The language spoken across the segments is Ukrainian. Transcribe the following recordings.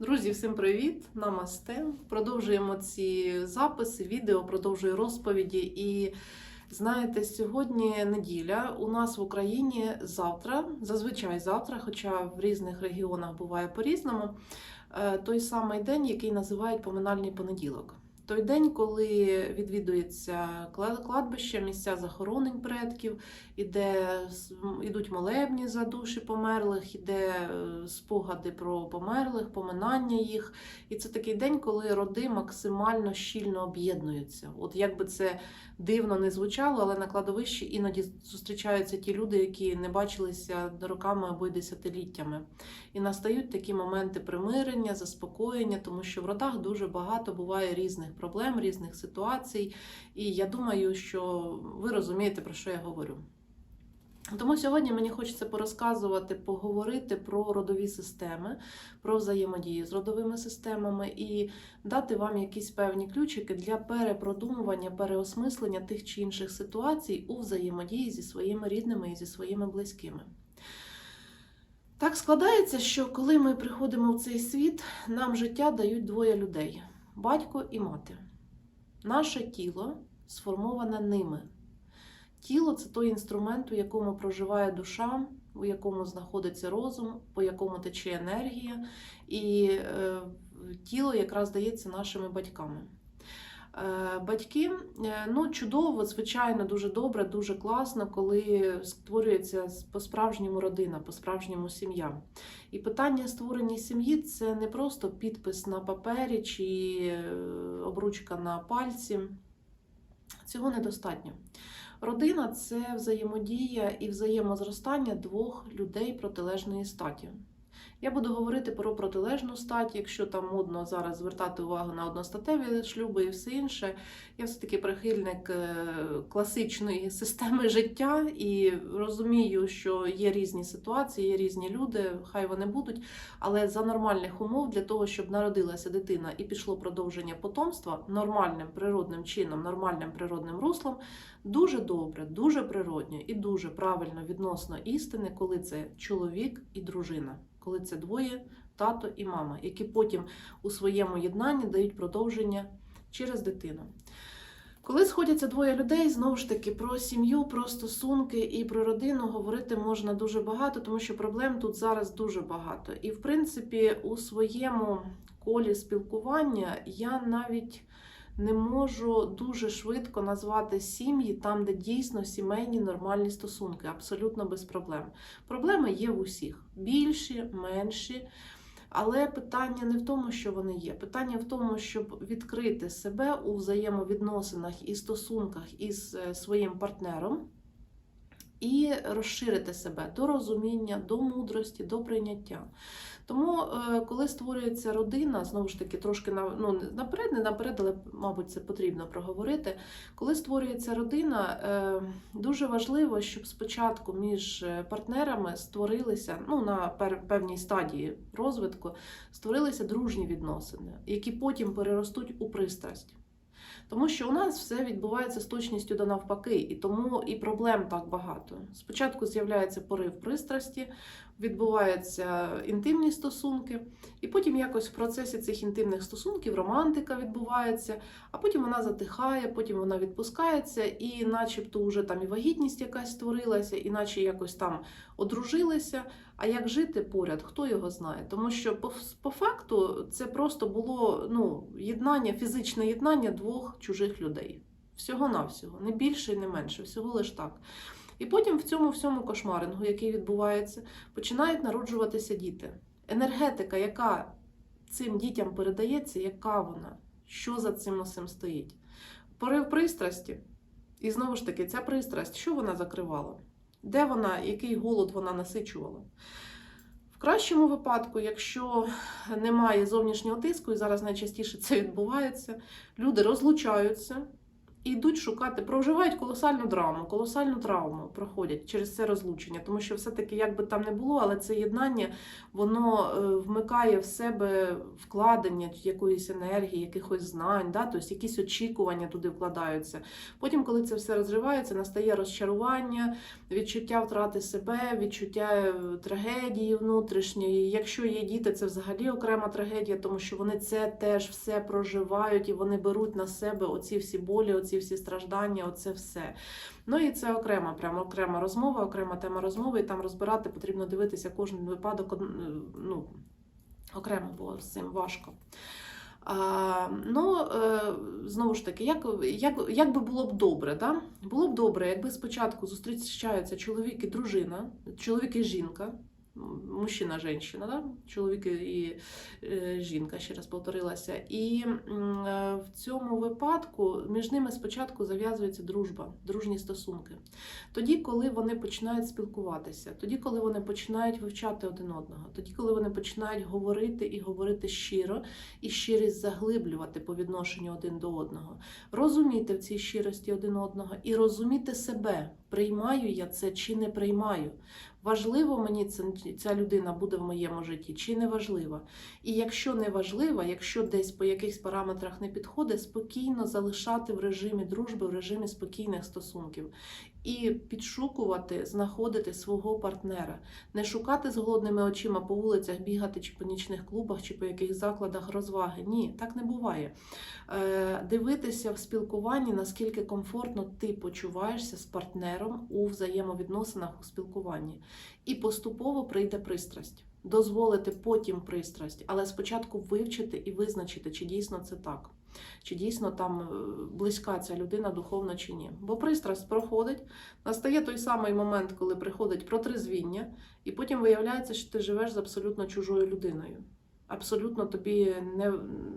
Друзі, всім привіт! Намасте. Продовжуємо ці записи, відео, продовжую розповіді. І знаєте, сьогодні неділя. У нас в Україні завтра, зазвичай завтра, хоча в різних регіонах буває по-різному, е, той самий день, який називають поминальний понеділок. Той день, коли відвідується кладбище, місця захоронень предків, іде, ідуть молебні за душі померлих, іде е, спогади про померлих, поминання їх. І це такий день, коли роди максимально щільно об'єднуються. От як би це дивно не звучало, але на кладовищі іноді зустрічаються ті люди, які не бачилися роками або й десятиліттями. І настають такі моменти примирення, заспокоєння, тому що в родах дуже багато буває різних проблем, різних ситуацій. І я думаю, що ви розумієте, про що я говорю. Тому сьогодні мені хочеться порозказувати, поговорити про родові системи, про взаємодію з родовими системами і дати вам якісь певні ключики для перепродумування, переосмислення тих чи інших ситуацій у взаємодії зі своїми рідними і зі своїми близькими. Так складається, що коли ми приходимо в цей світ, нам життя дають двоє людей батько і мати. Наше тіло сформоване ними. Тіло це той інструмент, у якому проживає душа, у якому знаходиться розум, по якому тече енергія, і е, тіло якраз дається нашими батьками. Е, Батьки, е, ну чудово, звичайно, дуже добре, дуже класно, коли створюється по-справжньому родина, по-справжньому сім'я. І питання створення сім'ї це не просто підпис на папері чи е, обручка на пальці. Цього недостатньо. Родина це взаємодія і взаємозростання двох людей протилежної статі. Я буду говорити про протилежну стать, якщо там модно зараз звертати увагу на одностатеві шлюби і все інше. Я все-таки прихильник е, класичної системи життя і розумію, що є різні ситуації, є різні люди, хай вони будуть. Але за нормальних умов для того, щоб народилася дитина і пішло продовження потомства нормальним природним чином, нормальним природним руслом, дуже добре, дуже природньо і дуже правильно відносно істини, коли це чоловік і дружина, коли це двоє тато і мама, які потім у своєму єднанні дають продовження через дитину. Коли сходяться двоє людей, знову ж таки про сім'ю, про стосунки і про родину говорити можна дуже багато, тому що проблем тут зараз дуже багато. І, в принципі, у своєму колі спілкування я навіть не можу дуже швидко назвати сім'ї там, де дійсно сімейні нормальні стосунки, абсолютно без проблем. Проблеми є в усіх більші, менші. Але питання не в тому, що вони є. Питання в тому, щоб відкрити себе у взаємовідносинах і стосунках із е, своїм партнером і розширити себе до розуміння, до мудрості, до прийняття. Тому, е, коли створюється родина, знову ж таки, трошки ну, наперед, не наперед, але, мабуть, це потрібно проговорити. Коли створюється родина, е, дуже важливо, щоб спочатку між е, партнерами створилися ну, на певній стадії розвитку, створилися дружні відносини, які потім переростуть у пристрасть. Тому що у нас все відбувається з точністю до навпаки, і тому і проблем так багато. Спочатку з'являється порив пристрасті, відбуваються інтимні стосунки, і потім якось в процесі цих інтимних стосунків романтика відбувається, а потім вона затихає, потім вона відпускається, і начебто вже там і вагітність якась створилася, і наче якось там одружилися. А як жити поряд, хто його знає? Тому що по, по факту це просто було ну, єднання, фізичне єднання двох чужих людей. Всього-навсього, не більше і не менше, всього лиш так. І потім в цьому всьому кошмарингу, який відбувається, починають народжуватися діти. Енергетика, яка цим дітям передається, яка вона? Що за цим усім стоїть? Порив пристрасті. І знову ж таки, ця пристрасть, що вона закривала? Де вона, який голод вона насичувала? В кращому випадку, якщо немає зовнішнього тиску, і зараз найчастіше це відбувається, люди розлучаються і йдуть шукати, проживають колосальну драму, колосальну травму проходять через це розлучення, тому що все-таки, як би там не було, але це єднання воно е, вмикає в себе вкладення якоїсь енергії, якихось знань, да? тобто якісь очікування туди вкладаються. Потім, коли це все розривається, настає розчарування, відчуття втрати себе, відчуття е, трагедії внутрішньої. Якщо є діти, це взагалі окрема трагедія, тому що вони це теж все проживають і вони беруть на себе оці всі болі, оці всі страждання, оце все. Ну і це окрема, прямо окрема розмова, окрема тема розмови, і там розбирати потрібно дивитися кожен випадок ну, окремо, бо з цим важко. А, ну, е, знову ж таки, як, як, як би було б добре, да? було б добре, якби спочатку зустрічаються чоловік і дружина, чоловік і жінка, м, мужчина, жінка, да? чоловік і е, жінка, ще раз повторилася. І е, в цьому випадку між ними спочатку зав'язується дружба, дружні стосунки. Тоді, коли вони починають спілкуватися, тоді, коли вони починають вивчати один одного, тоді, коли вони починають говорити і говорити щиро, і щирість заглиблювати по відношенню один до одного, розуміти в цій щирості один одного і розуміти себе, приймаю я це чи не приймаю. Важливо мені це, ця людина буде в моєму житті, чи не важлива. І якщо не важлива, якщо десь по якихось параметрах не підходить, спокійно залишати в режимі дружби, в режимі спокійних стосунків. І підшукувати, знаходити свого партнера, не шукати з голодними очима по вулицях, бігати чи по нічних клубах, чи по яких закладах розваги. Ні, так не буває. Е, дивитися в спілкуванні, наскільки комфортно ти почуваєшся з партнером у взаємовідносинах у спілкуванні. І поступово прийде пристрасть. Дозволити потім пристрасть, але спочатку вивчити і визначити, чи дійсно це так, чи дійсно там е, близька ця людина духовно чи ні. Бо пристрасть проходить, настає той самий момент, коли приходить протрезвіння, і потім виявляється, що ти живеш з абсолютно чужою людиною. Абсолютно тобі не,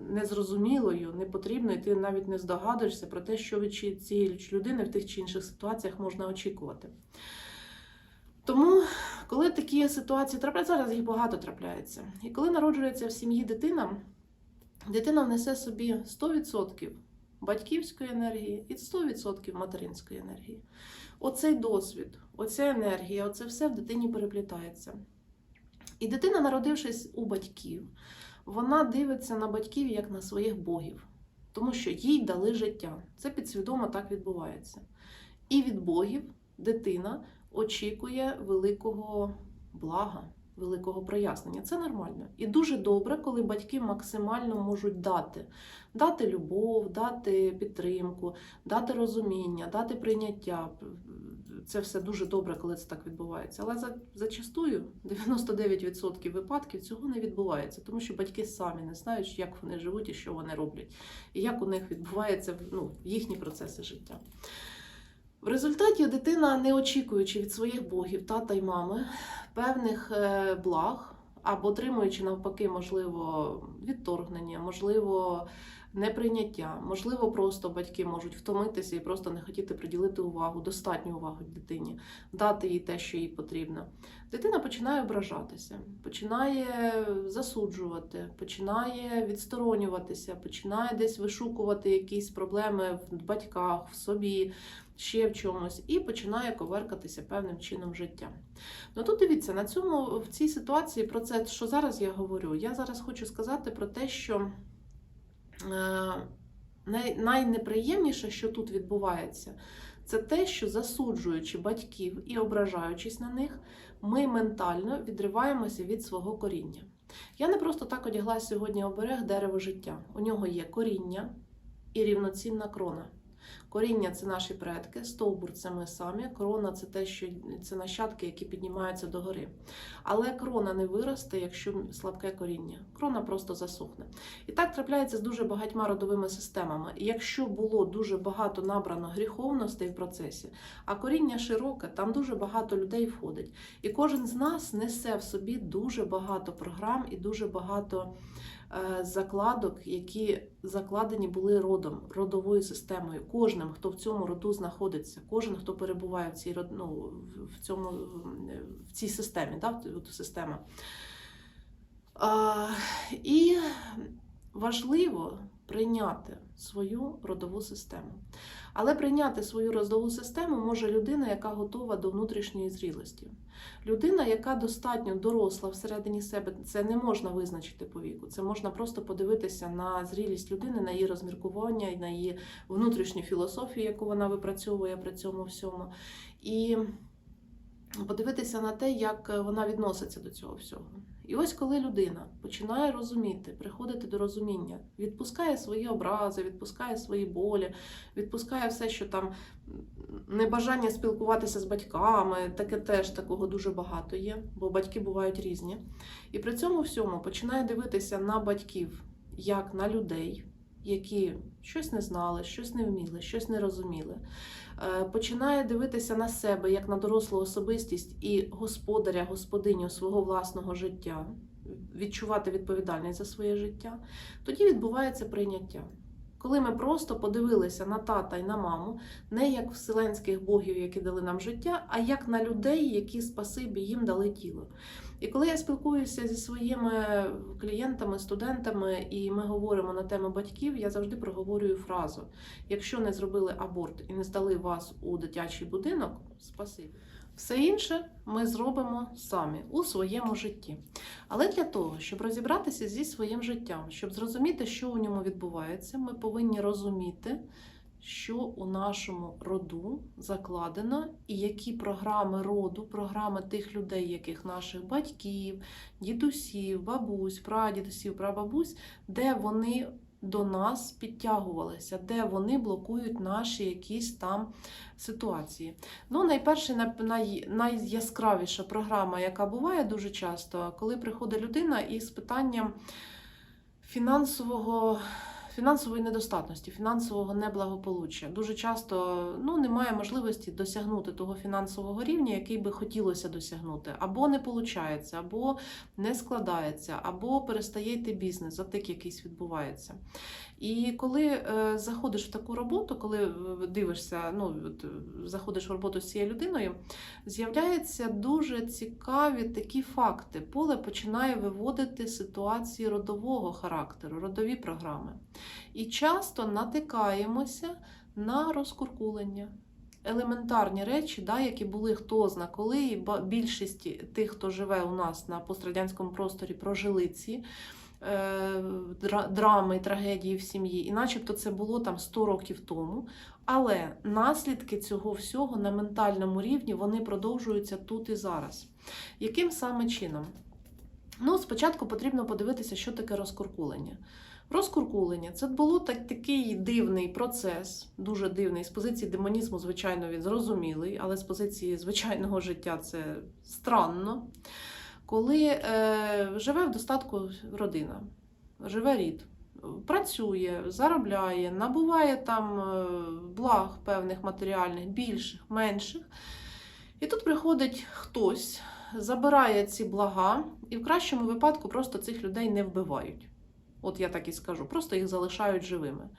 незрозумілою, непотрібною, і ти навіть не здогадуєшся про те, що від цієї людини в тих чи інших ситуаціях можна очікувати. Тому, коли такі ситуації трапляються, зараз їх багато трапляється. І коли народжується в сім'ї дитина, дитина внесе собі 100% батьківської енергії і 100% материнської енергії. Оцей досвід, оця енергія, оце все в дитині переплітається. І дитина, народившись у батьків, вона дивиться на батьків як на своїх богів, тому що їй дали життя. Це підсвідомо так відбувається. І від богів дитина очікує великого блага, великого прояснення. Це нормально. І дуже добре, коли батьки максимально можуть дати. Дати любов, дати підтримку, дати розуміння, дати прийняття. Це все дуже добре, коли це так відбувається. Але за, зачастую 99% випадків цього не відбувається, тому що батьки самі не знають, як вони живуть і що вони роблять, і як у них відбуваються ну, їхні процеси життя. В результаті дитина, не очікуючи від своїх богів, тата й мами, певних е, благ, або отримуючи навпаки, можливо, відторгнення, можливо, неприйняття, можливо, просто батьки можуть втомитися і просто не хотіти приділити увагу, достатню увагу дитині, дати їй те, що їй потрібно. Дитина починає ображатися, починає засуджувати, починає відсторонюватися, починає десь вишукувати якісь проблеми в батьках, в собі ще в чомусь, і починає коверкатися певним чином життя. Ну тут дивіться, на цьому в цій ситуації про це, що зараз я говорю, я зараз хочу сказати про те, що е, най, найнеприємніше, що тут відбувається, це те, що засуджуючи батьків і ображаючись на них, ми ментально відриваємося від свого коріння. Я не просто так одягла сьогодні оберег дерево життя. У нього є коріння і рівноцінна крона. Коріння це наші предки, стовбур це ми самі, крона це те, що це нащадки, які піднімаються догори. Але крона не виросте, якщо слабке коріння. Крона просто засохне. І так трапляється з дуже багатьма родовими системами. І якщо було дуже багато набрано гріховностей в процесі, а коріння широке, там дуже багато людей входить. І кожен з нас несе в собі дуже багато програм і дуже багато закладок, які закладені були родом, родовою системою. Кожним, хто в цьому роду знаходиться, кожен, хто перебуває в цій ну, в- цьому в цій системі, да, систему. А, і важливо прийняти свою родову систему. Але прийняти свою родову систему може людина, яка готова до внутрішньої зрілості. Людина, яка достатньо доросла всередині себе, це не можна визначити по віку. Це можна просто подивитися на зрілість людини, на її розміркування і на її внутрішню філософію, яку вона випрацьовує при цьому всьому. І подивитися на те, як вона відноситься до цього всього. І ось коли людина починає розуміти, приходити до розуміння, відпускає свої образи, відпускає свої болі, відпускає все, що там небажання спілкуватися з батьками, таке теж такого дуже багато є, бо батьки бувають різні. І при цьому всьому починає дивитися на батьків як на людей, які щось не знали, щось не вміли, щось не розуміли. Е, Починає дивитися на себе як на дорослу особистість і господаря, господиню свого власного життя, відчувати відповідальність за своє життя, тоді відбувається прийняття. Коли ми просто подивилися на тата і на маму, не як вселенських богів, які дали нам життя, а як на людей, які спасибі їм дали тіло. І коли я спілкуюся зі своїми клієнтами, студентами, і ми говоримо на тему батьків, я завжди проговорюю фразу: якщо не зробили аборт і не здали вас у дитячий будинок, спасибі. Все інше ми зробимо самі у своєму житті. Але для того, щоб розібратися зі своїм життям, щоб зрозуміти, що у ньому відбувається, ми повинні розуміти, що у нашому роду закладено, і які програми роду, програми тих людей, яких наших батьків, дідусів, бабусь, прадідусів, прабабусь, де вони до нас підтягувалися, де вони блокують наші якісь там ситуації. Ну, найперше, най- най- найяскравіша програма, яка буває дуже часто, коли приходить людина із питанням фінансового. Фінансової недостатності, фінансового неблагополуччя. Дуже часто ну, немає можливості досягнути того фінансового рівня, який би хотілося досягнути. Або не виходить, або не складається, або перестає йти бізнес, затик якийсь відбувається. І коли е, заходиш в таку роботу, коли е, дивишся, ну, е, заходиш в роботу з цією людиною, з'являються дуже цікаві такі факти. Поле починає виводити ситуації родового характеру, родові програми. І часто натикаємося на розкуркулення. Елементарні речі, да, які були хто зна коли, і більшість тих, хто живе у нас на пострадянському просторі, прожили ці е, драми трагедії в сім'ї, і начебто це було там 100 років тому. Але наслідки цього всього на ментальному рівні вони продовжуються тут і зараз. Яким саме чином? Ну, спочатку потрібно подивитися, що таке розкуркулення. Розкуркулення це було так, такий дивний процес, дуже дивний. З позиції демонізму, звичайно, він зрозумілий, але з позиції звичайного життя це странно. Коли е, живе в достатку родина, живе рід, працює, заробляє, набуває там е, благ певних матеріальних, більших, менших. І тут приходить хтось, забирає ці блага, і в кращому випадку просто цих людей не вбивають. От я так і скажу, просто їх залишають живими.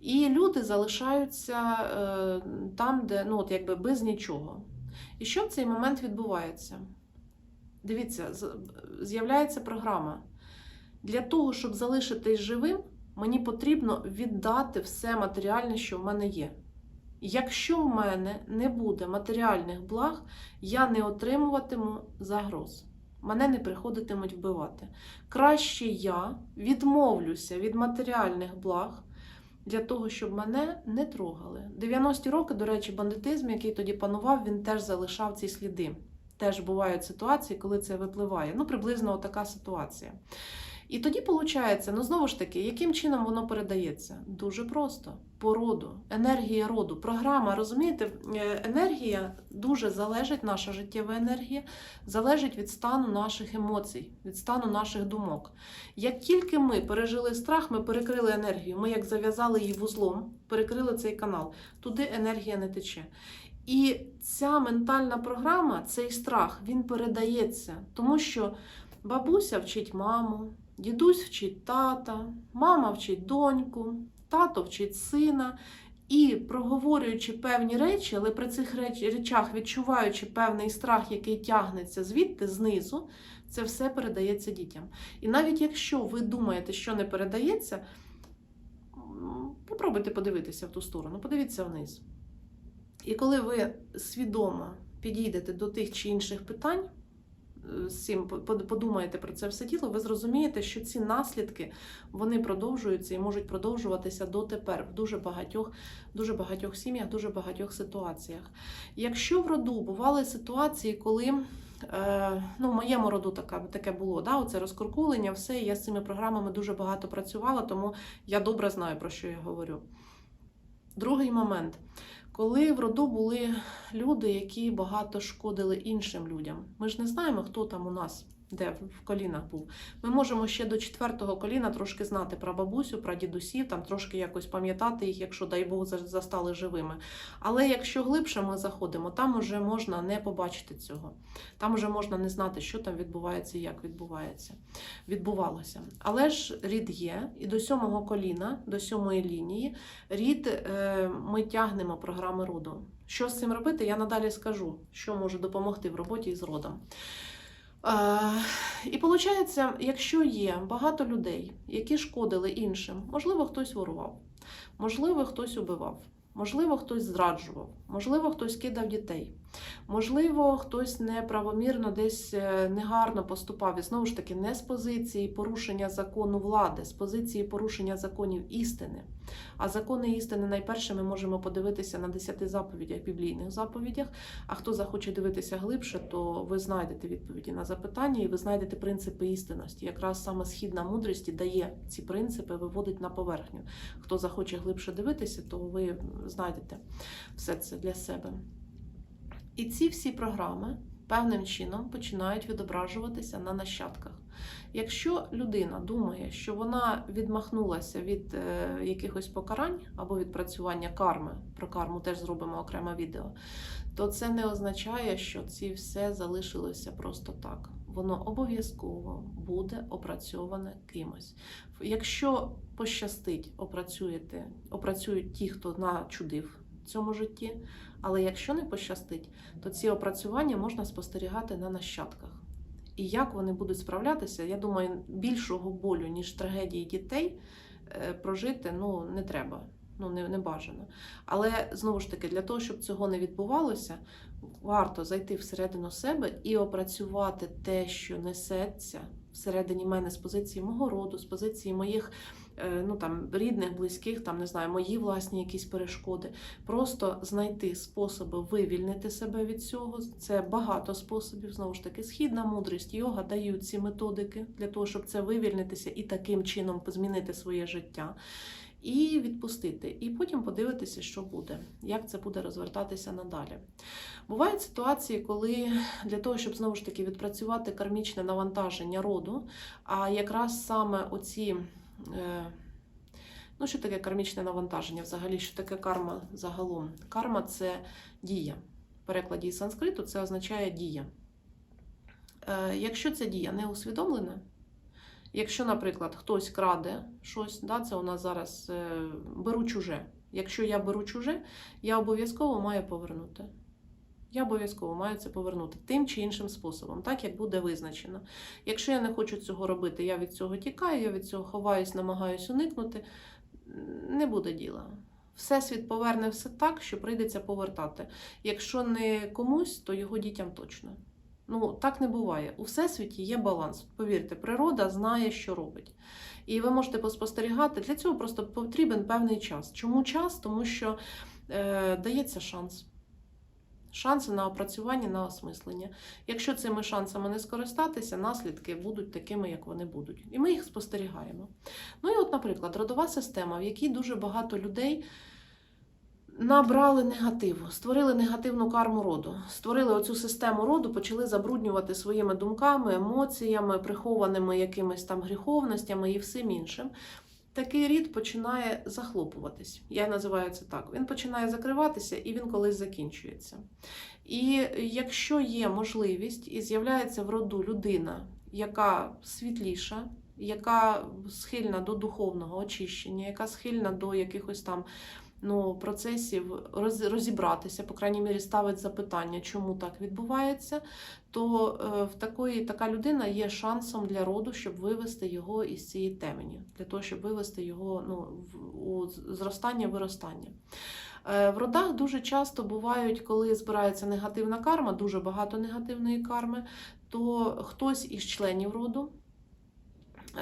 І люди залишаються е, там, де ну, от якби без нічого. І що в цей момент відбувається? Дивіться, з'являється програма. Для того, щоб залишитись живим, мені потрібно віддати все матеріальне, що в мене є. Якщо в мене не буде матеріальних благ, я не отримуватиму загроз. Мене не приходитимуть вбивати. Краще я відмовлюся від матеріальних благ для того, щоб мене не трогали. 90-ті роки, до речі, бандитизм, який тоді панував, він теж залишав ці сліди. Теж бувають ситуації, коли це випливає. Ну, приблизно така ситуація. І тоді виходить, ну знову ж таки, яким чином воно передається? Дуже просто. По роду, енергія роду, програма, розумієте, Е, енергія дуже залежить, наша життєва енергія залежить від стану наших емоцій, від стану наших думок. Як тільки ми пережили страх, ми перекрили енергію. Ми як зав'язали її вузлом, перекрили цей канал, туди енергія не тече. І ця ментальна програма, цей страх, він передається, тому що бабуся вчить маму, дідусь вчить тата, мама вчить доньку, тато вчить сина. І проговорюючи певні речі, але при цих речах відчуваючи певний страх, який тягнеться звідти, знизу, це все передається дітям. І навіть якщо ви думаєте, що не передається, Попробуйте подивитися в ту сторону, подивіться вниз. І коли ви свідомо підійдете до тих чи інших питань, по- подумаєте про це все діло, ви зрозумієте, що ці наслідки вони продовжуються і можуть продовжуватися дотепер в дуже багатьох, дуже багатьох сім'ях, дуже багатьох ситуаціях. Якщо в роду бували ситуації, коли е, ну, в моєму роду така, таке було, да, оце розкуркулення, все, я з цими програмами дуже багато працювала, тому я добре знаю, про що я говорю. Другий момент. Коли в роду були люди, які багато шкодили іншим людям, ми ж не знаємо, хто там у нас, де в колінах був. Ми можемо ще до четвертого коліна трошки знати про бабусю, про дідусів, там трошки якось пам'ятати їх, якщо, дай Бог, застали живими. Але якщо глибше ми заходимо, там уже можна не побачити цього. Там вже можна не знати, що там відбувається і як відбувається. Відбувалося. Але ж рід є, і до сьомого коліна, до сьомої лінії, рід е, ми тягнемо програми роду. Що з цим робити, я надалі скажу, що може допомогти в роботі із родом. І виходить, якщо є багато людей, які шкодили іншим, можливо, хтось ворував, можливо, хтось убивав, можливо, хтось зраджував, можливо, хтось кидав дітей, можливо, хтось неправомірно десь е, негарно поступав. І знову ж таки, не з позиції порушення закону влади, з позиції порушення законів істини. А закони істини найперше ми можемо подивитися на десяти заповідях, біблійних заповідях. А хто захоче дивитися глибше, то ви знайдете відповіді на запитання і ви знайдете принципи істинності. Якраз саме східна мудрість дає ці принципи, виводить на поверхню. Хто захоче глибше дивитися, то ви знайдете все це для себе. І ці всі програми певним чином починають відображуватися на нащадках. Якщо людина думає, що вона відмахнулася від е, якихось покарань або відпрацювання карми, про карму теж зробимо окреме відео, то це не означає, що ці все залишилося просто так. Воно обов'язково буде опрацьоване кимось. Якщо пощастить, опрацюєте, опрацюють ті, хто начудив в цьому житті. Але якщо не пощастить, то ці опрацювання можна спостерігати на нащадках. І як вони будуть справлятися, я думаю, більшого болю, ніж трагедії дітей, е, прожити ну, не треба, ну, не, не бажано. Але знову ж таки, для того, щоб цього не відбувалося, варто зайти всередину себе і опрацювати те, що несеться всередині мене з позиції мого роду, з позиції моїх ну, там, рідних, близьких, там, не знаю, мої власні якісь перешкоди. Просто знайти способи вивільнити себе від цього. Це багато способів. Знову ж таки, східна мудрість, йога дають ці методики для того, щоб це вивільнитися і таким чином змінити своє життя. І відпустити, і потім подивитися, що буде, як це буде розвертатися надалі. Бувають ситуації, коли для того, щоб знову ж таки відпрацювати кармічне навантаження роду, а якраз саме оці. Е, Ну, що таке кармічне навантаження? Взагалі, що таке карма загалом? Карма це дія. В перекладі із санскриту це означає дія. Е, якщо ця дія не усвідомлена, якщо, наприклад, хтось краде щось, да, це у нас зараз е, беру чуже. Якщо я беру чуже, я обов'язково маю повернути. Я обов'язково маю це повернути тим чи іншим способом, так як буде визначено. Якщо я не хочу цього робити, я від цього тікаю, я від цього ховаюсь, намагаюсь уникнути, не буде діла. Всесвіт поверне все так, що прийдеться повертати. Якщо не комусь, то його дітям точно. Ну, так не буває. У всесвіті є баланс. Повірте, природа знає, що робить. І ви можете поспостерігати. Для цього просто потрібен певний час. Чому час? Тому що е, дається шанс. Шанси на опрацювання, на осмислення. Якщо цими шансами не скористатися, наслідки будуть такими, як вони будуть. І ми їх спостерігаємо. Ну і от, наприклад, родова система, в якій дуже багато людей набрали негативу, створили негативну карму роду, створили оцю систему роду, почали забруднювати своїми думками, емоціями, прихованими якимись там гріховностями і всім іншим. Такий рід починає захлопуватись. Я називаю це так. Він починає закриватися і він колись закінчується. І якщо є можливість і з'являється в роду людина, яка світліша, яка схильна до духовного очищення, яка схильна до якихось там ну, процесів роз- розібратися, по крайній мірі, ставить запитання, чому так відбувається, то е, в такої така людина є шансом для роду, щоб вивести його із цієї темені, для того, щоб вивести його ну, у зростання, виростання. Е, В родах дуже часто бувають, коли збирається негативна карма, дуже багато негативної карми, то хтось із членів роду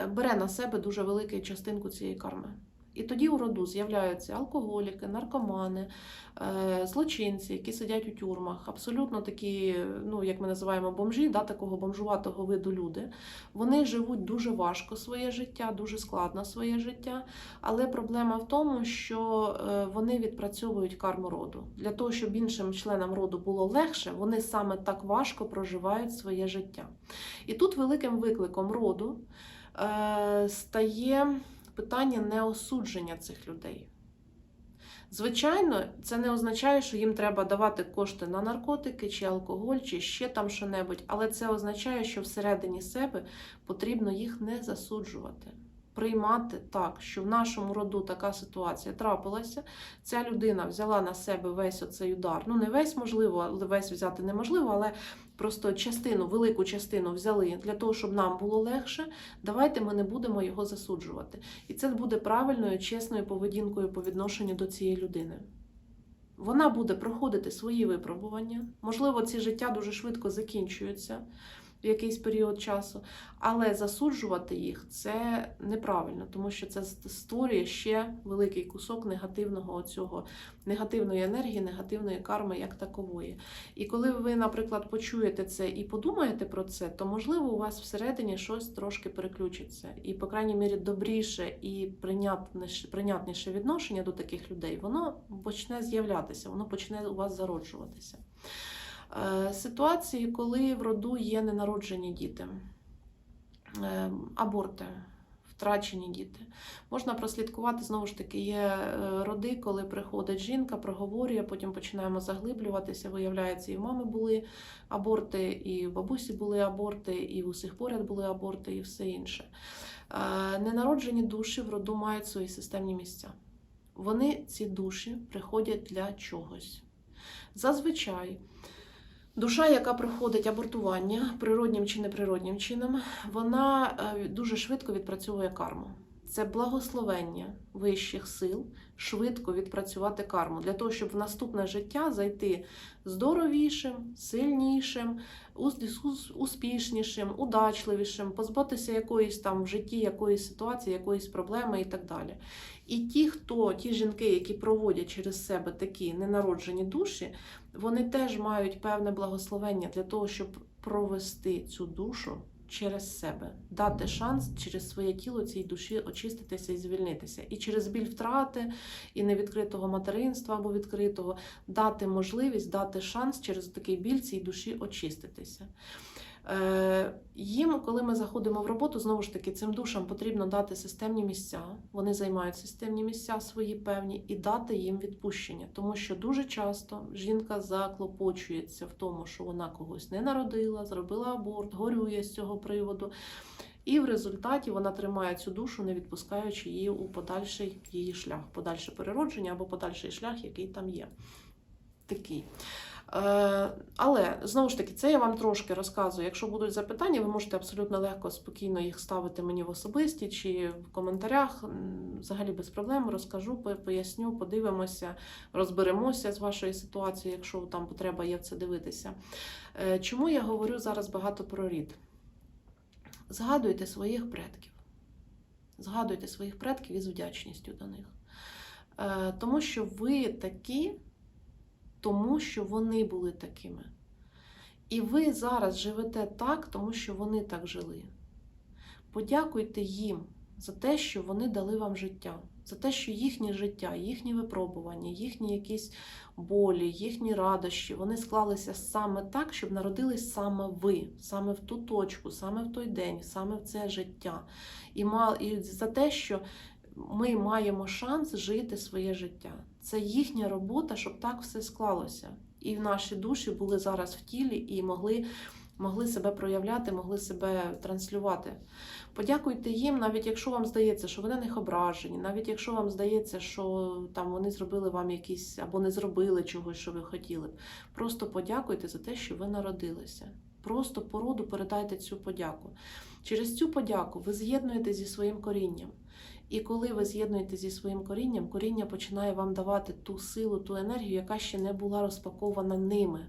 е, бере на себе дуже велику частинку цієї карми. І тоді у роду з'являються алкоголіки, наркомани, е, злочинці, які сидять у тюрмах, абсолютно такі, ну як ми називаємо бомжі, да, такого бомжуватого виду люди. Вони живуть дуже важко своє життя, дуже складно своє життя. Але проблема в тому, що е, вони відпрацьовують карму роду. Для того, щоб іншим членам роду було легше, вони саме так важко проживають своє життя. І тут великим викликом роду е, стає питання неосудження цих людей. Звичайно, це не означає, що їм треба давати кошти на наркотики чи алкоголь, чи ще там що-небудь, але це означає, що всередині себе потрібно їх не засуджувати. Приймати так, що в нашому роду така ситуація трапилася. Ця людина взяла на себе весь оцей удар. Ну, не весь можливо, але весь взяти неможливо, але просто частину, велику частину взяли для того, щоб нам було легше. Давайте ми не будемо його засуджувати. І це буде правильною, чесною поведінкою по відношенню до цієї людини. Вона буде проходити свої випробування. Можливо, ці життя дуже швидко закінчуються в якийсь період часу, але засуджувати їх це неправильно, тому що це створює ще великий кусок негативного цього, негативної енергії, негативної карми як такової. І коли ви, наприклад, почуєте це і подумаєте про це, то можливо у вас всередині щось трошки переключиться. І, по крайній мірі, добріше і прийнятніше, прийнятніше відношення до таких людей, воно почне з'являтися, воно почне у вас зароджуватися. Е, Ситуації, коли в роду є ненароджені діти, е, аборти, втрачені діти. Можна прослідкувати, знову ж таки, є е, роди, коли приходить жінка, проговорює, потім починаємо заглиблюватися. Виявляється, і в мами були аборти, і в бабусі були аборти, і в усіх поряд були аборти, і все інше. Е, Ненароджені душі в роду мають свої системні місця. Вони, ці душі, приходять для чогось. Зазвичай. Душа, яка проходить абортування природнім чи неприроднім чином, вона е, дуже швидко відпрацьовує карму. Це благословення вищих сил швидко відпрацювати карму для того, щоб в наступне життя зайти здоровішим, сильнішим, успішнішим, удачливішим, позбутися якоїсь там в житті якоїсь ситуації, якоїсь проблеми і так далі. І ті, хто, ті жінки, які проводять через себе такі ненароджені душі, вони теж мають певне благословення для того, щоб провести цю душу через себе, дати шанс через своє тіло цій душі очиститися і звільнитися. І через біль втрати, і невідкритого материнства або відкритого, дати можливість, дати шанс через такий біль цій душі очиститися. Е, Їм, коли ми заходимо в роботу, знову ж таки, цим душам потрібно дати системні місця. Вони займають системні місця свої певні і дати їм відпущення. Тому що дуже часто жінка заклопочується в тому, що вона когось не народила, зробила аборт, горює з цього приводу. І в результаті вона тримає цю душу, не відпускаючи її у подальший її шлях, подальше переродження або подальший шлях, який там є. Такий. Е, Але знову ж таки, це я вам трошки розказую. Якщо будуть запитання, ви можете абсолютно легко, спокійно їх ставити мені в особисті чи в коментарях. Взагалі без проблем розкажу, поясню, подивимося, розберемося з вашою ситуацією, якщо там потреба є в це дивитися. Е, Чому я говорю зараз багато про рід? Згадуйте своїх предків. Згадуйте своїх предків із вдячністю до них. Е, Тому що ви такі тому що вони були такими. І ви зараз живете так, тому що вони так жили. Подякуйте їм за те, що вони дали вам життя, за те, що їхнє життя, їхні випробування, їхні якісь болі, їхні радощі, вони склалися саме так, щоб народились саме ви, саме в ту точку, саме в той день, саме в це життя. І, за те, що ми маємо шанс жити своє життя. Це їхня робота, щоб так все склалося. І наші душі були зараз в тілі і могли могли себе проявляти, могли себе транслювати. Подякуйте їм, навіть якщо вам здається, що вони на них ображені, навіть якщо вам здається, що там вони зробили вам якісь або не зробили чогось, що ви хотіли б. Просто подякуйте за те, що ви народилися. Просто породу передайте цю подяку. Через цю подяку ви з'єднуєте зі своїм корінням. І коли ви з'єднуєте зі своїм корінням, коріння починає вам давати ту силу, ту енергію, яка ще не була розпакована ними.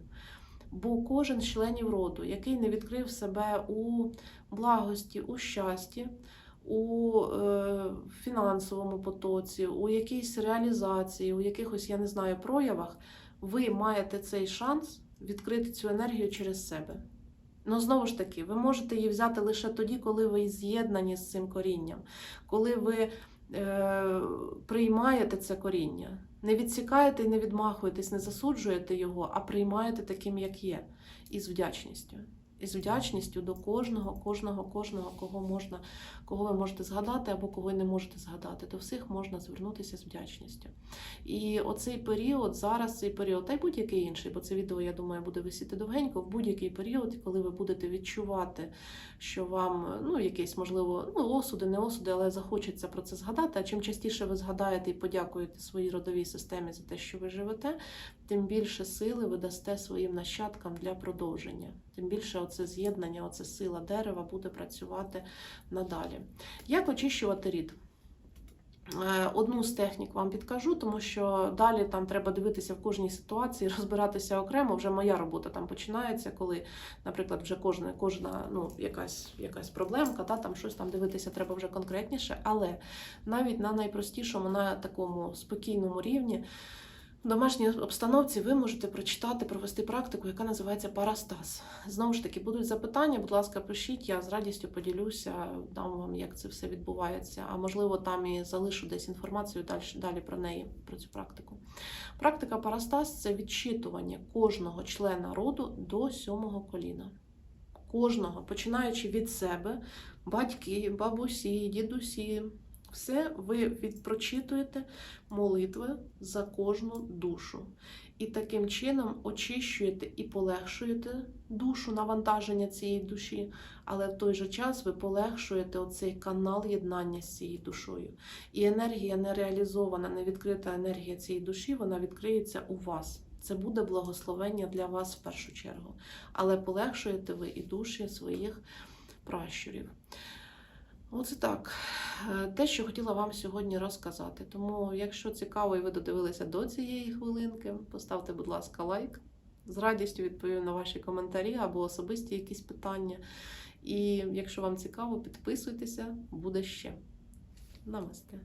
Бо кожен з членів роду, який не відкрив себе у благості, у щасті, у е, фінансовому потоці, у якійсь реалізації, у якихось, я не знаю, проявах, ви маєте цей шанс відкрити цю енергію через себе. Ну, знову ж таки, ви можете її взяти лише тоді, коли ви з'єднані з цим корінням, коли ви е, приймаєте це коріння. Не відсікаєте і не відмахуєтесь, не засуджуєте його, а приймаєте таким, як є, із вдячністю. І з вдячністю до кожного, кожного, кожного, кого можна, кого ви можете згадати або кого ви не можете згадати. До всіх можна звернутися з вдячністю. І оцей період, зараз цей період, та й будь-який інший, бо це відео, я думаю, буде висіти довгенько, в будь-який період, коли ви будете відчувати, що вам ну, якісь, можливо, ну, осуди, не осуди, але захочеться про це згадати. А чим частіше ви згадаєте і подякуєте своїй родовій системі за те, що ви живете, тим більше сили ви дасте своїм нащадкам для продовження. Тим більше оце з'єднання, оце сила дерева буде працювати надалі. Як очищувати рід? Е, Одну з технік вам підкажу, тому що далі там треба дивитися в кожній ситуації, розбиратися окремо. Вже моя робота там починається, коли, наприклад, вже кожна, кожна ну, якась, якась проблемка, та, там щось там дивитися треба вже конкретніше. Але навіть на найпростішому, на такому спокійному рівні. В домашній обстановці ви можете прочитати, провести практику, яка називається парастаз. Знову ж таки, будуть запитання, будь ласка, пишіть, я з радістю поділюся, дам вам, як це все відбувається. А можливо, там і залишу десь інформацію далі, далі про неї, про цю практику. Практика парастаз це відчитування кожного члена роду до сьомого коліна. Кожного, починаючи від себе, батьки, бабусі, дідусі, все ви відпрочитуєте молитви за кожну душу. І таким чином очищуєте і полегшуєте душу, навантаження цієї душі, але в той же час ви полегшуєте оцей канал єднання з цією душою. І енергія нереалізована, невідкрита енергія цієї душі, вона відкриється у вас. Це буде благословення для вас в першу чергу. Але полегшуєте ви і душі своїх пращурів. Оце так. Е, Те, що хотіла вам сьогодні розказати. Тому, якщо цікаво і ви додивилися до цієї хвилинки, поставте, будь ласка, лайк. З радістю відповім на ваші коментарі або особисті якісь питання. І якщо вам цікаво, підписуйтеся, буде ще. Намасте.